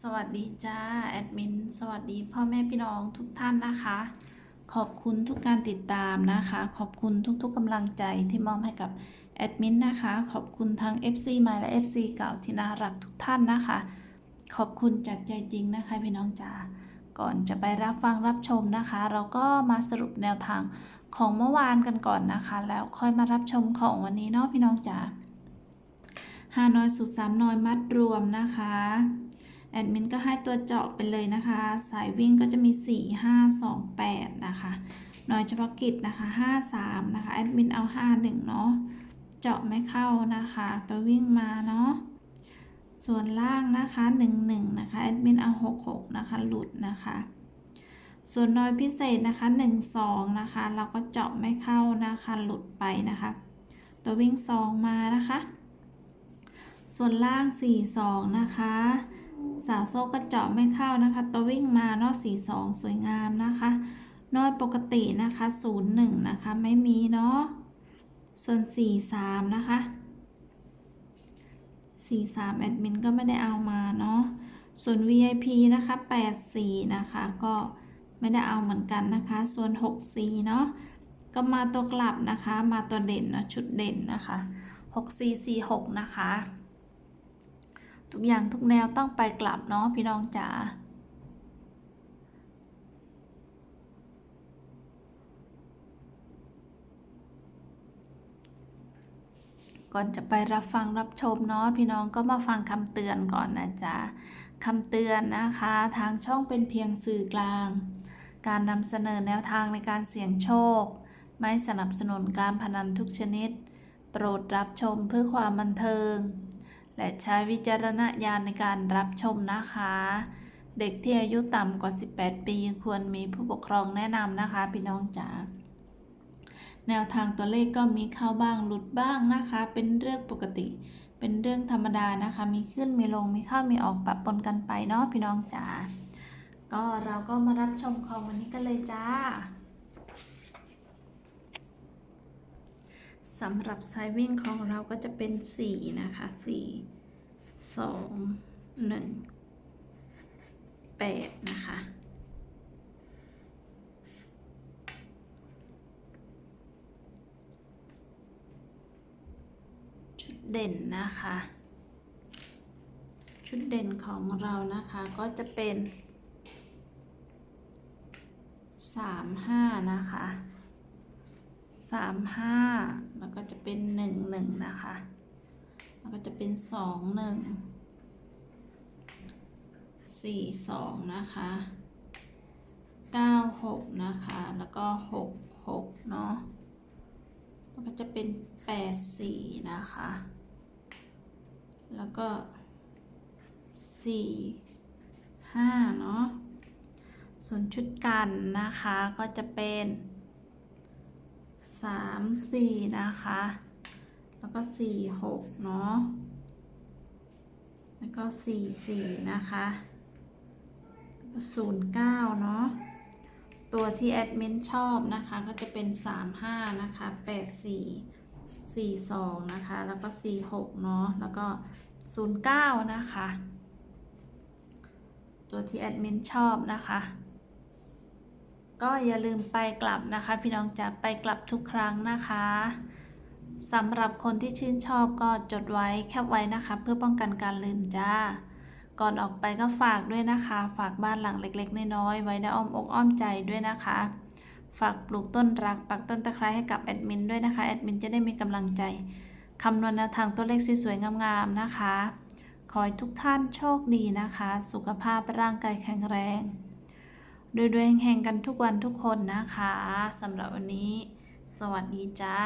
สวัสดีจ้าแอดมินสวัสดีพ่อแม่พี่น้องทุกท่านนะคะ ขอบคุณทุกการติดตามนะคะ ขอบคุณทุกๆกำลังใจที่มอบให้กับแอดมินนะคะ ขอบคุณทั้ง FC ใหม่และ FC เก่าที่น่ารักทุกท่านนะคะ ขอบคุณจากใจจริงนะคะพี่น้องจ๋าก่อนจะไปรับฟังรับชมนะคะ เราก็มาสรุปแนวทางของเมื่อวานกันก่อนนะคะ แล้วค่อยมารับชมของวันนี้เนาะพี่น้องจ๋าห้าน้อยสุดสามน้อยมัดรวมนะคะ แอดมินก็ให้ตัวเจาะไปเลยนะคะ สายวิ่งก็จะมี 4 5 2 8 นะคะน้อยเฉพาะกิจนะคะ 5 3 นะคะ แอดมินเอา 5 1 เนาะ เจาะไม่เข้านะคะ ตัววิ่งมาเนาะ ส่วนล่างนะคะ 1 1 นะคะ แอดมินเอา 6 6 นะคะ หลุดนะคะ ส่วนน้อยพิเศษนะคะ 1 2 นะคะ เราก็เจาะไม่เข้านะคะ หลุดไปนะคะ ตัววิ่ง 2 มานะคะ ส่วนล่าง 4 2 นะคะ สาวโซ่ก็เจาะไม่เข้านะคะ ตัววิ่งมานาะสี่สองสวยงามนะคะน้อยปกตินะคะศูนย์หนึ่งนะคะไม่มีเนาะส่วนสี่สามนะคะสี่สามแอดมินก็ไม่ได้เอามาเนาะส่วน VIP นะคะแปดสี่นะคะก็ไม่ได้เอาเหมือนกันนะคะ ส่วนหกสี่เนาะก็มาตัวกลับนะคะ มาตัวเด่นนะชุดเด่นนะคะหกสี่สี่หกนะคะ ทุกอย่างทุกแนวต้องไปกลับเนาะพี่น้องจ๋าก่อนจะไปรับฟังรับชมเนาะพี่น้องก็มาฟังคำเตือนก่อนนะจ๊ะคำเตือนนะคะ ทางช่องเป็นเพียงสื่อกลาง การนำเสนอแนวทางในการเสี่ยงโชค ไม่สนับสนุนการพนันทุกชนิด โปรดรับชมเพื่อความบันเทิง และใช้วิจารณญาณในการรับชมนะคะ เด็กที่อายุต่ำกว่า 18 ปี ควรมีผู้ปกครองแนะนำนะคะ พี่น้องจ๋าแนวทางตัวเลขก็มีเข้าบ้างหลุดบ้างนะคะ เป็นเรื่องปกติ เป็นเรื่องธรรมดานะคะ มีขึ้นมีลงมีเข้ามีออกปะปนกันไปเนาะพี่น้องจ๋าก็เราก็มารับชมของวันนี้กันเลยจ้า สำหรับสายวิ่งของเราก็จะเป็น 4 นะคะ 4 2 1 8 นะคะ ชุดเด่นนะคะ ชุดเด่นของเรานะคะก็จะเป็น3-5นะคะสามห้าแล้ว เป็นหนึ่งหนึ่งนะคะ แล้วก็จะเป็นสองหนึ่งสี่สองนะคะเก้าหกนะคะ แล้วก็หกหกเนาะแล้วก็จะเป็นแปดสี่นะคะ แล้วก็สี่ห้าเนาะส่วนชุดกันนะคะก็จะเป็น สามสี่นะคะ แล้วก็สี่หกเนาะ แล้วก็สี่สี่นะคะศูนย์เก้าเนาะ ตัวที่แอดมินชอบนะคะ ก็จะเป็นสามห้านะคะแปดสี่สี่สองนะคะ แล้วก็สี่หกเนาะ แล้วก็ศูนย์เก้านะคะ ตัวที่แอดมินชอบนะคะ ก็อย่าลืมไปกลับนะคะ พี่น้องจะไปกลับทุกครั้งนะคะสำหรับคนที่ชื่นชอบก็จดไว้แคปไว้นะคะ เพื่อป้องกันการลืมจ้า ก่อนออกไปก็ฝากด้วยนะคะ ฝากบ้านหลังเล็กๆ น้อยๆไว้ในอ้อมอกอ้อมใจด้วยนะคะ ฝากปลูกต้นรักปักต้นตะไคร้ให้กับแอดมินด้วยนะคะแอดมินจะได้มีกำลังใจคำนวณแนวทางตัวเลขสวยๆงามๆนะคะ ขอให้ทุกท่านโชคดีนะคะ สุขภาพร่างกายแข็งแรง รวยๆแห่งๆกันทุกวันทุกคนนะคะสำหรับวันนี้ สวัสดีจ้า